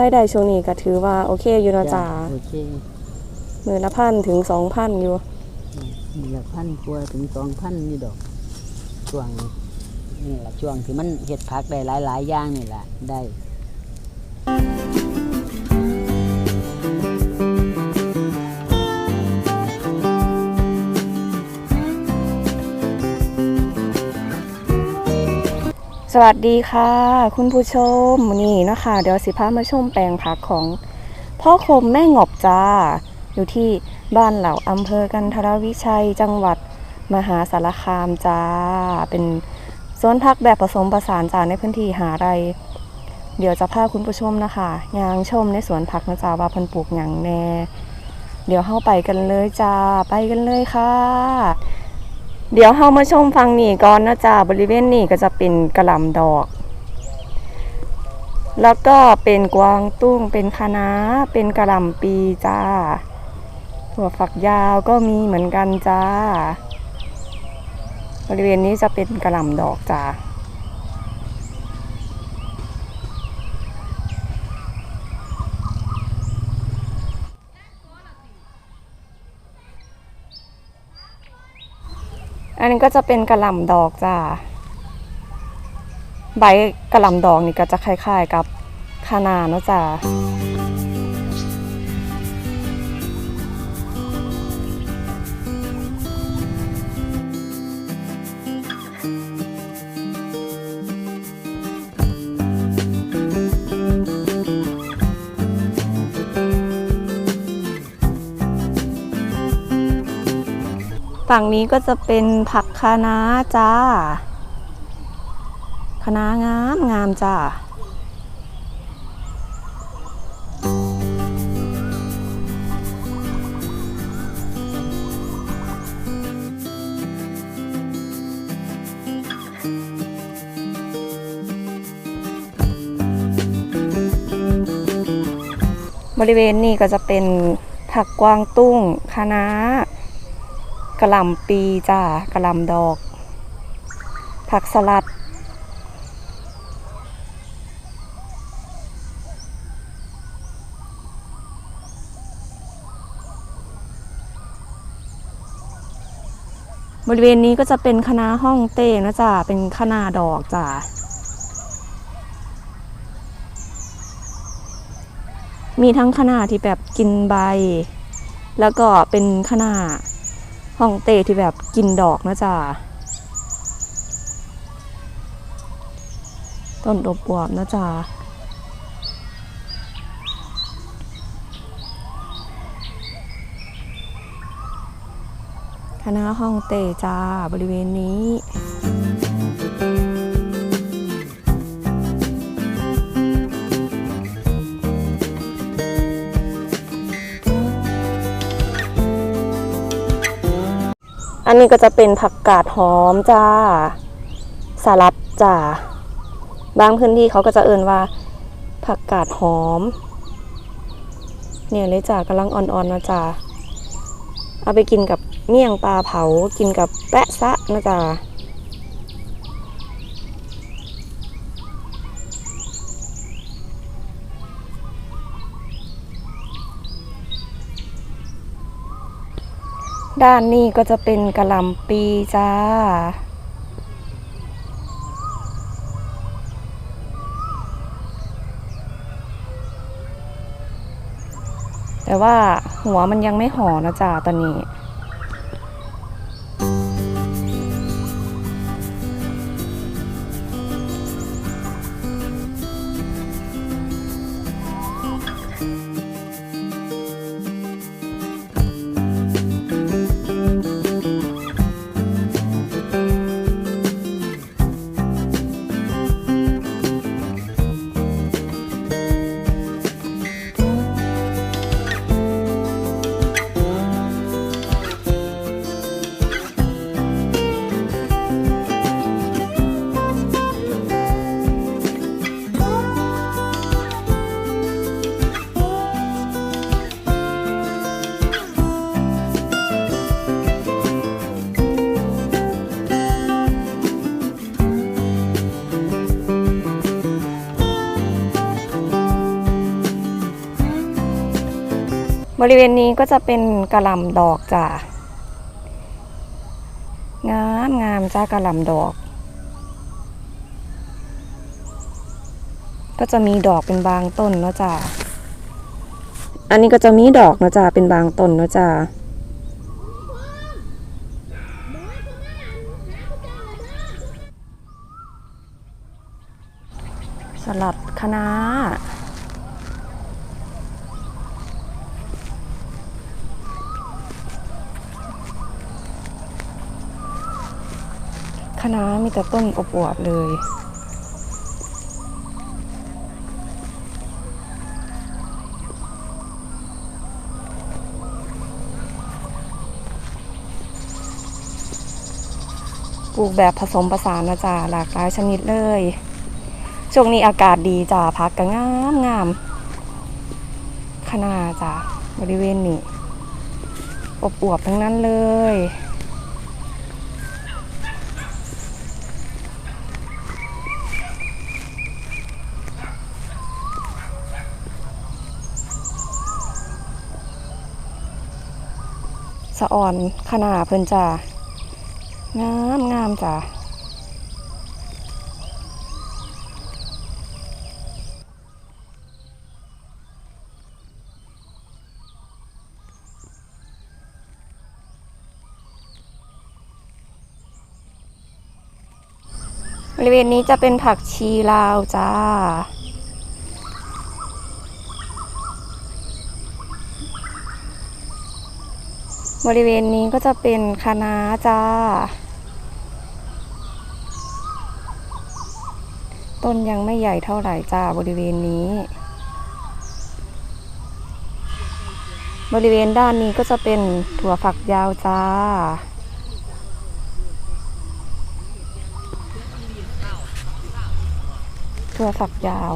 รายได้ช่วงนี้ก็ถือว่าโอเคอยู่เนาะจ้าโอเคมือละพันถึงสองพันอยู่มีละพันกว่าถึงสองพันนี่ดอกช่วงนี่แหละช่วงที่มันเห็ดผักได้หลายๆอย่างนี่แหละได้ สวัสดีค่ะ คุณผู้ชมนนี้นะคะเดี๋ยวสิพามาชมแปลงผักของพ่อคมแม่งบจ้า อยู่ที่บ้านเหล่าอำเภอกันทรวิชัยจังหวัดมหาสารคามจ้า เป็นสวนผักแบบผสมผสานจ้าในพื้นที่หาไร เดี๋ยวจะพาคุณผู้ชมนะคะยางชมในสวนผักนะจ้าว่าพันปลูกอย่างแน่ เดี๋ยวเข้าไปกันเลยจ้าไปกันเลยค่ะ เดี๋ยวเฮามาชมฟังนี่ก่อนนะจ๊ะบริเวณนี้ก็จะเป็นกระลำดอก แล้วก็เป็นกวางตุ้งเป็นคะน้าเป็นกระลำปีจ้าถั่วฝักยาวก็มีเหมือนกันจ้า บริเวณนี้จะเป็นกระลำดอกจ้า นนี้ก็จะเป็นกระหล่ำดอกจ้าใบกระหล่ำดอกนี่ก็จะคล้ายๆกับคะนาเนาะจ้า ฝั่งนี้ก็จะเป็นผักคะน้าจ้าคะน้างามงามจ้าบริเวณนี้ก็จะเป็นผักกวางตุ้งคะน้า กระลำปีจ้ากระลำดอก ผักสลัด บริเวณนี้ก็จะเป็นคณะห้องเต้นะจ๊ะเป็นคณะดอกจ้ะมีทั้งคณะที่แบบกินใบ แล้วก็เป็นคณะ ห้องเต้ที่แบบกินดอกนะจ๊ะต้นดบวบนะจ๊ะคณะห้องเตจ้าบริเวณนี้ นนี้ก็จะเป็นผักกาดหอมจ้า สลัดจ้า บางพื้นที่เขาก็จะเอ่นว่า ผักกาดหอม เนี่ยเลยจ้ากำลังอ่อนๆนะจ้าเอาไปกินกับเมี่ยงปลาเผา กินกับแปะซะนะจ้า ด้านนี้ก็จะเป็นกระหล่ำปีจ้า แต่ว่าหัวมันยังไม่ห่อนะจ้าตอนนี้ บริเวณนี้ก็จะเป็นกระลำดอกจ้ะงามงามจ้ากระลำดอก ก็จะมีดอกเป็นบางต้นเนาะจ้ะอันนี้ก็จะมีดอกเนาะจ้ะเป็นบางต้นเนาะจ้ะสลัดคะน้า คณะน้ามีแต่ต้นอบอวบเลย ปลูกแบบผสมผสานนะจ๊ะหลากหลายชนิดเลย ช่วงนี้อากาศดีจ้ะพักก็งามงามคณะจ้ะบริเวณนี้อบอวบทั้งนั้นเลยะอ่อนขนาเพิ่นจ้างามงามจ้ะบริเวณนี้จะเป็นผักชีลาวจ้า บริเวณนี้ก็จะเป็นคะน้าจ้า ต้นยังไม่ใหญ่เท่าไหร่จ้าบริเวณนี้ บริเวณด้านนี้ก็จะเป็นถั่วฝักยาวจ้าถั่วฝักยาว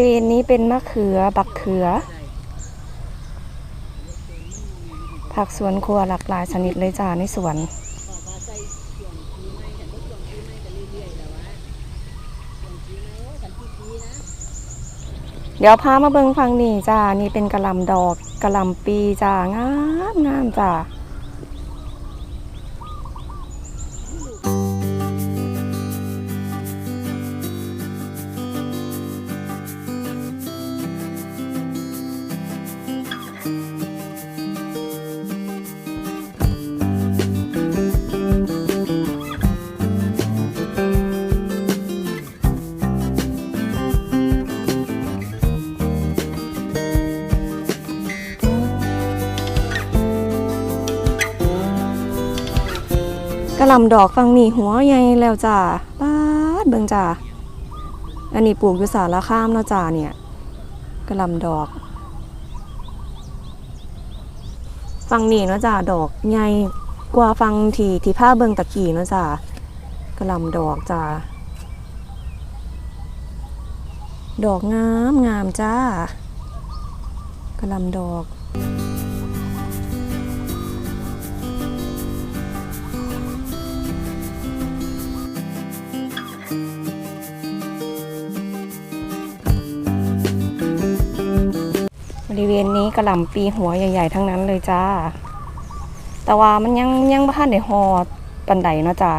ริเวณนี้เป็นมะเขือบักเขือ ผักสวนครัวหลากหลายชนิดเลยจ้าในสวนเดี๋ยวพามาเบิงฟังนี่จ้า นี่เป็นกระลำดอกกระลำปีจ้างามงามจ้า ระลำดอกฟังนี่หัวใหญ่แล้วจ้าป้าดเบิงจ้าอันนี้ปลูกอยู่สารคามเนาะจ้าเนี่ยกระลำดอกฟังนี่เนาะจ้าดอกใหญ่กว่าฟังทีที่ผ้าเบิงตะกี้เนาะจ้ากระลำดอกจ้าดอกงามงามจ้ากระลำดอก ณนี้กระหล่ำปีหัวใหญ่ ๆ ทั้งนั้นเลยจ้า แต่ว่ามันยังยังบ้านได้หอปันไดเนาะจ้า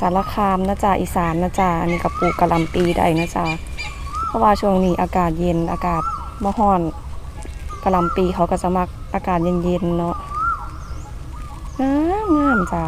สารคามนะจ๊ะอีสานนะจ๊ะอันนี้กับปลูกกระหลำปีได้นะจ๊ะเพราะว่าช่วงนี้อากาศเย็นอากาศบ่ฮ้อนกระหลำปีเขาก็จะมักอากาศเย็นๆเนาะงามงามจ้า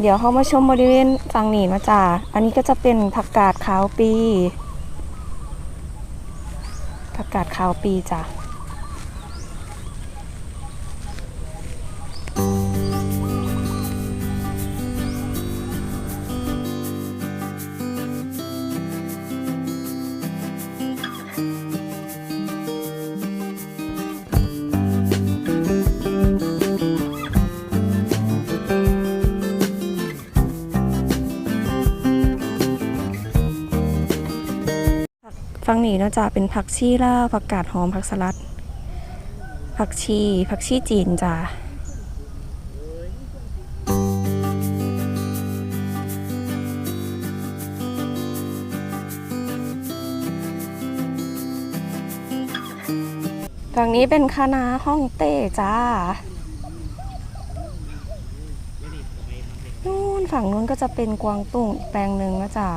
เดี๋ยวเขามาชมบริเวณฝั่งนี้นะจ้าอันนี้ก็จะเป็นผักกาดขาวปี ผักกาดขาวปีจ้ะ นี้เนาะจ้ะเป็นผักชีล่าวผักกาดหอมผักสลัด ผักชีผักชีจีนจ้ะฝั่งนี้เป็นคณะห้องเต้จ้านู่นฝั่งนู้นก็จะเป็นกวางตุ้งแปลงหนึ่งนะจ้า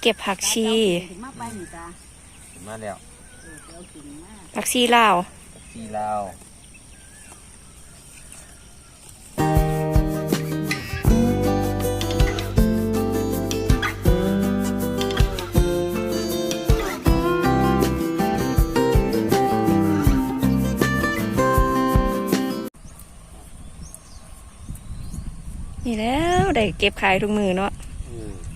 เก็บผักชี ถึงมาไปนี่จ้าถึงมาแล้วเอาถึงมาผักชีลาวซีลาวนี่แล้วได้เก็บขายทุกมือเนาะอืม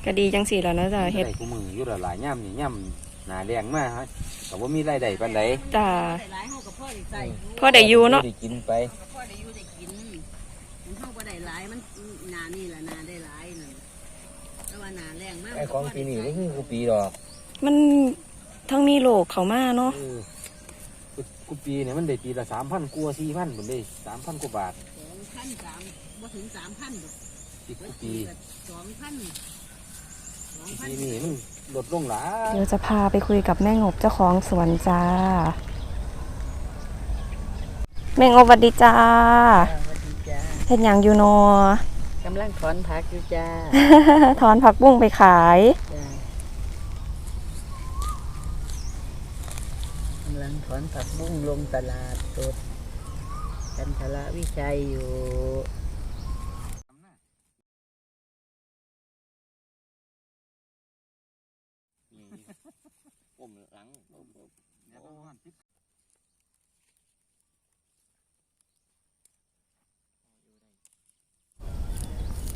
ก็ดีจังสีแล้วเนาะจ้ะเฮ็ดได้คู่มืออยู่ละหลายย่ำนี่ย่ำหนาแรงมากฮะแต่ว่ามีรายได้ปานใดจ้าได้หลายเฮากับพ่อได้ใส่อยู่พอได้อยู่เนาะได้กินไปกับพ่อได้อยู่ได้กินมันเฮาบ่ได้หลายมันหนานี่ล่ะหนาได้หลายนั่นแต่ว่าหนาแรงมากไอ้ของปีนี้ก็คือกูปีดอก มันทั้งมีโลกเขามาเนาะเออกูกูปีเนี่ยมันได้ปีละสามพันกว่าสี่พันหมดเลยสามพันกว่าบาทสองพันสามบ่ถึงสามพันดอกปีกูปีปีละสองพันสองพั นปีนี้มันลดลงหลายเดี๋ยวจะพาไปคุยกับแม่งบเจ้าของสวนจ้า แม่งบสวัสดีจ้าสวัสดีจ้าเฮ็ดหยังอยู่เนอกำลังถอนผักอยู่จ้าถอนผักบุ้งไปขายจ้ากำลังถอนผักบุ้งลงตลาดสดกันทละวิชัยอยู่ ผมหลัง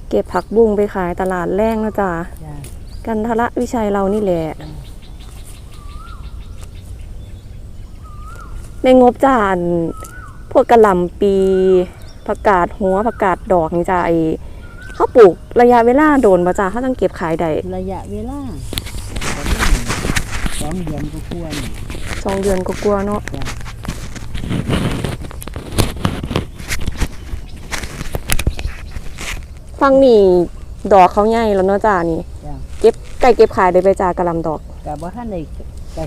เก็บผักบุ้งไปขายตลาดแรงนะจ้าจ้ากันทละวิชัยเรานี่แหละในงบจานพวกกระหล่ำปีผักกาดหัวผักกาดดอกนี่จ้าไอเขาปลูกระยะเวลาโดนบ่จ้าเขาต้องเก็บขายได้ระยะเวลาส องเดือนก็ควรสองเดือนก็กลัวาๆเนาะจ้าฟังนี่ดอกเขาใหญ่แล้วเนาะจ้านี่จ้าเก็บไก่เก็บขายได้ไปจ้ากระหลำดอก แต่ว่าท่านได้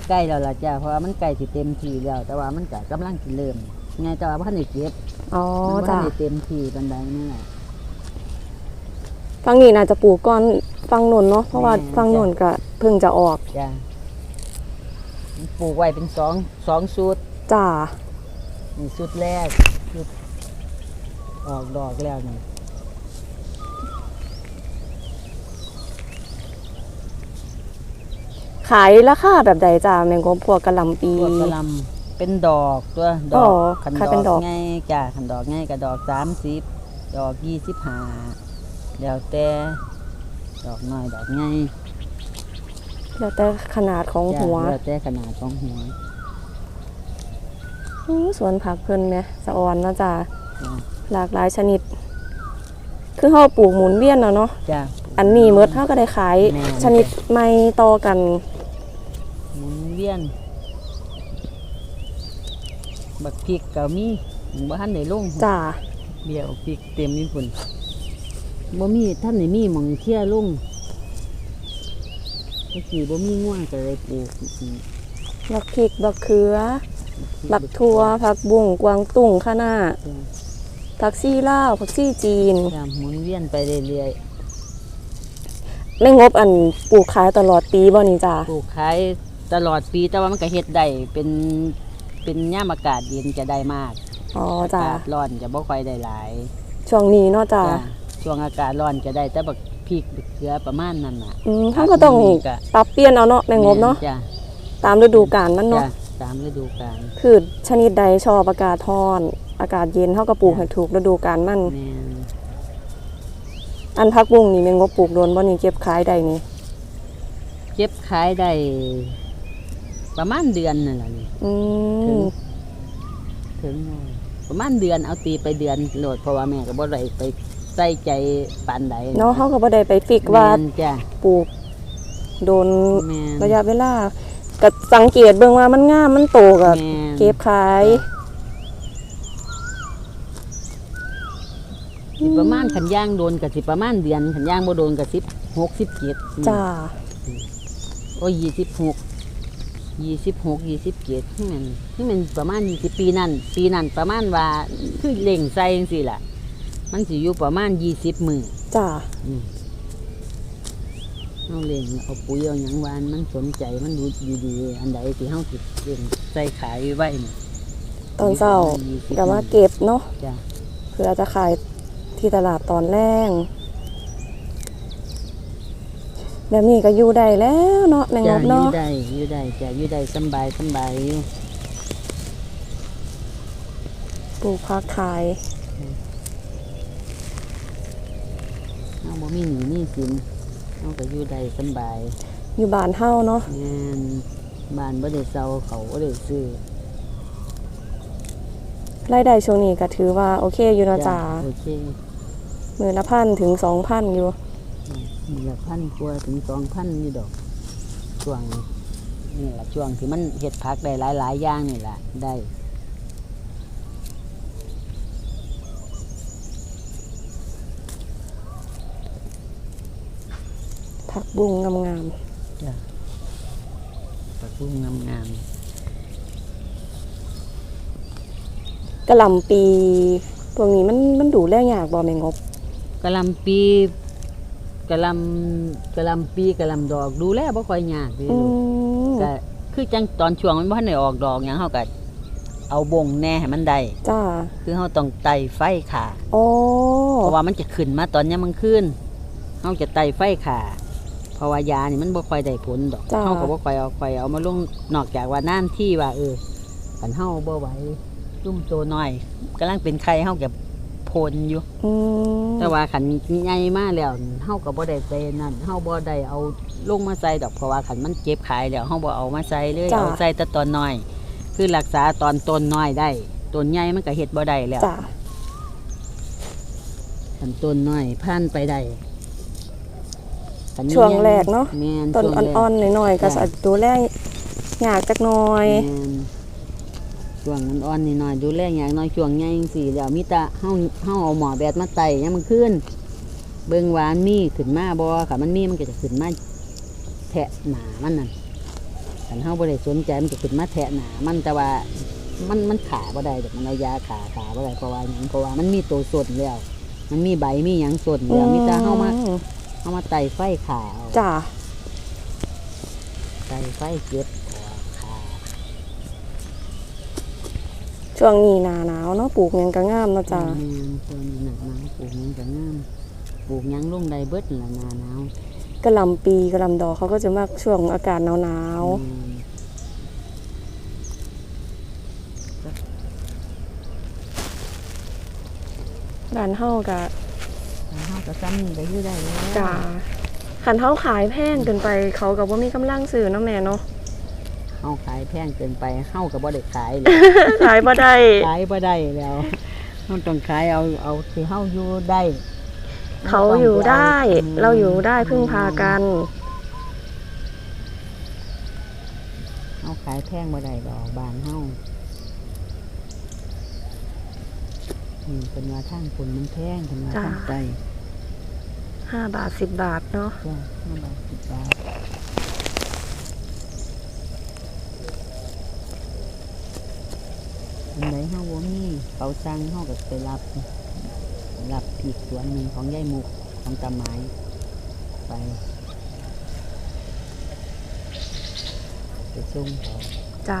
ใกล้ๆแล้วล่ะจ้าเพราะว่ามันใกล้สิเต็มทีแล้ว แต่ว่ามันก็กำลังสิเริ่มไงแต่ว่าท่านได้เก็บอ๋อมันบ่จ้าทันได้เต็มทีปันใดนั่นแหละ ฟังนี่น่าจะปลูกก่อนฟังนนเนาะเพราะว่าแม่นฟังนนก็เพิ่งจะออก จ้ามัน ปลูกไว้เป็นสองสองชุดจ้านี่ชุดแรกชุดออกดอกแล้วนี่ขายราคาแบบใดจ้าแมงกมพวกกะลำปีกระลำเป็นดอกตัวดอ๋กขันขายดอกง่ายจ้าขันดอกง่ายกับดอกสามสิบดอกยี่สิบห้าแล้วแต่ดอกน้อยดอกง่าย แล้วแต่ขนาดของจ้ะหัวแล้วแต่ขนาดของหัวอู้สวนผักเพิ่นแหมสะออนเนาะจ้าจ้ะหลากหลายชนิด คือเฮาปลูกหมุนเวียนเนาะเนาะจ้ะอันนี้เมดเฮาก็ได้ขายแม่นชนิดใหม่ต่อกัน หมุนเวียน บักพริกก็มีบ่ทันได้ลงจ้าเบี้ยวพริกเต็มนี่พุ่นบ่มีท่านได้มีหมองเที่ยลง ก็คือบ่มีง่วงก็เลยปลูกบักพริกบักเขือ บักทั่วผักบุ้งกวางตุ้งคะน้าจ้ะผักซี่ลาวผักซี่จีนจ้ะหมุนเวียนไปเรื่อยไม่งบอันปลูกขายตลอดปีบ่นี่จ้าๆปลูกขายตลอดปีแต่ว่ามันก็เฮ็ดได้เป็นเป็นย่ามอากาศเย็นจะได้มากอ๋ออาจ้ากาศร้อนจะบ่ค่อยได้หลายช่วงนี้เนาะจ้า จ้ะช่วงอากาศร้อนจะได้แต่บัก พริกบักเขือประมาณนั้นน่ะอืมเขาก็ต้องนี่ก็ปรับเปลี่ยนเอาเนาะแม่งบเนาะจ้ะตามฤดูกาลมันจ้ะเนาะตามฤดูกาลพืชชนิดใดชอบอากาศร้อน อากาศเย็นเฮาก็ปลูกให้ถูกฤดูกาลมัน แม่นอันพักบุ้งนี่แม่งบปลูกโดนบ่นี่เก็บขายได้นี่เก็บขายได้ประมาณเดือนนั่นแหละนี่ อืถึงมถึงประมาณเดือนเอาตีไปเดือนโหลดเพราะว่าแม่ก็บ่ได้ไป ใส่ใจปานใดเนาะเฮาก็บ่ได้ไปฟิกว่าแม่นจ้ะ ปลูก โดนแม่น ระยะเวลาก็สังเกตเบิ่งว่ามันงามมันโตก็แม่น เก็บขายสิประมาณขันย่างโดนกับสิประมาณเดือนขันย่างบ่โดนกับสิบหกสิบเจ็ดจ้าโอ้ยยี่สิบหกยี่สิบหกยี่สิบเจ็ดที่มันที่มันประมาณยี่สิบปีนั่นปีนั่นประมาณว่าคือเล่งใส่จังซี่ล่ะ มันสิอยู่ประมาณยี่สิบมือจ้าอืมเอาเล่งเอาปุ๋ยเอาหยังหวานมันสนใจมันดูดีๆอันใดที่เฮาสิเล่งใส่ขายไว้นี่ตอนเช้ายี่สิบก็มาเก็บเนาะจ้ะเพื่อจะขายที่ตลาดตอนแรกแบบนี้ก็อยู่ได้แล้วเนาะแมงจ้ะบอยู่เนาะได้อยู่ได้จ้ะอยู่ได้สำบายสำบายอยู่ปลูกผักขาย เอาบ่มีหนี้มีสินเอาก็อยู่ได้สำบายอยู่บ้านเฮาเนาะงานบ้านบ่ได้เซาเขาบ่ได้ซื้อรายได้ช่วงนี้ก็ถือว่าโอเคอยู่เนาะจ้าโอเคมือละพันถึงสองพันอยู่มีละพันกว่าถึงสองพันนี่ดอกช่วงนี่แหละช่วงที่มันเฮ็ดผักได้หลายๆอย่างนี่แหละได้ ผักบุ้งงามผักบุ้งงามๆกะหล่ำปีพวกนี้มันมันดูแลยากบ่แมงบๆกะหล่ำปีกะหล่ำกะหล่ำปีกะหล่ำดอกดูแลบ่ค่อยยากเลยอืมก็คือจังตอนช่วงมันบ่ทันได้ออกดอกหยังเฮาก็เอาบงแหน่ให้มันได้จ้าคือเฮาต้องไต่ไฟขาโอ้เพราะว่ามันจะขึ้นมาตอนยามมันขึ้นเฮาจะไต่ไฟขา เพราะว่ายานี่มันบ่ค่อยได้ผลดอกจ้าเฮาก็บ่ค่อยเอาค่อยเอามาลงนอกจากว่าน้ำที่ว่า เออคันเฮาบ่ไหวจุ่มโตน้อยกำลังเป็นไข้เฮาก็พลอยู่ อืมแต่ว่าคันใหญ่มาแล้วเฮาก็บ่ได้ไปนั่นเฮาบ่ได้เอาลงมาใส่ดอกเพราะว่าคันมันเจ็บขายแล้วเฮาบ่เอามาใส่เลยเอาใส่แต่ตอนน้อย คือรักษาตอนต้นน้อยได้ต้นใหญ่มันก็เฮ็ดบ่ได้แล้วจ้าคันต้นน้อยผ่านไปได้ คันนี้ช่วงแรกเนาะแม่นต้นช่วงแรกอ่อนๆหน่อยๆก็จ้ะจะดูแลยากจักหน่อย แม่นช่วงอ่อนๆนิดหน่อยดูแลอย่างน้อยช่วงใหญ่จังซี่แล้วมีแต่เฮาเฮาเอาหมอแบดมาไต่ยามมันขึ้น เบิ่งว่ามันมีขึ้นมาบ่ค่ะมันมีมันก็จะขึ้นมาแทะหนามันนั่นคันเฮาบ่ได้สนใจมันจะขึ้นมาแทะหนามันแต่ว่ามันมันขาบ่ได้ดอกมันเอายาขาขาบ่ได้เพราะว่าหยังเพราะว่ามันมีตัวสดแล้ว มันมีใบมีหยังสดแล้วมีแต่เฮามา อื เฮามาไต่ไฟขาเอาจ้าไต่ไฟเก็บหัวขาช่วงนี้หนาหนาวเนาะปลูกหยังก็งามเนาะจ้าแม่นตัวนี้หนักหนาวปลูกหยังก็งามปลูกหยังลงได้เบิดละหนาหนาวกระหลำปีกระหลำดอกเขาก็จะมากช่วงอากาศหนาวอืมๆบ้านเฮากะแล้วเฮา ก็ซ้ำนี่ก็อยู่ได้แล้วจ้าขันเฮาขายแพงเกินไปเขาก็บ่มีกำลังซื้อเนาะแม่เนาะเฮาขายแพงเกินไปเฮาก็บ่ได้ขายเลยขายบ่ได้ขายบ่ได้แล้วเฮาต้องขายเอาเอาที่เฮาอยู่ได้ เขาอยู่ได้อืมเราอยู่ได้พึ่งพากันเฮาขายแพงบ่ได้ดอกบ้านเฮาอืมเป็นว่าทางคนมันแพงเป็นว่าจ้าทางใจ ห้าบาทสิบบาทเนาะจ้าห้าบาทสิบบาทอันไหนเฮาบ่มีเขาสั่งเฮาก็ไปรับรับอีกสวนหนึ่งของยายมุกของตาไม้ไปไปส่งเขาจ้า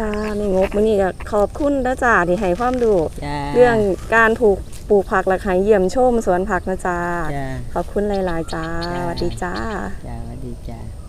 จ้าไม่งบมื้อนี้ก็ขอบคุณนะจ้าที่ให้ความรู้จ้าเรื่องการปลูกปลูกผักและขายเยี่ยมชมสวนผักนะจ้าจ้าขอบคุณหลาย ๆ จ้าจ้าสวัสดีจ้า จ้าสวัสดีจ้า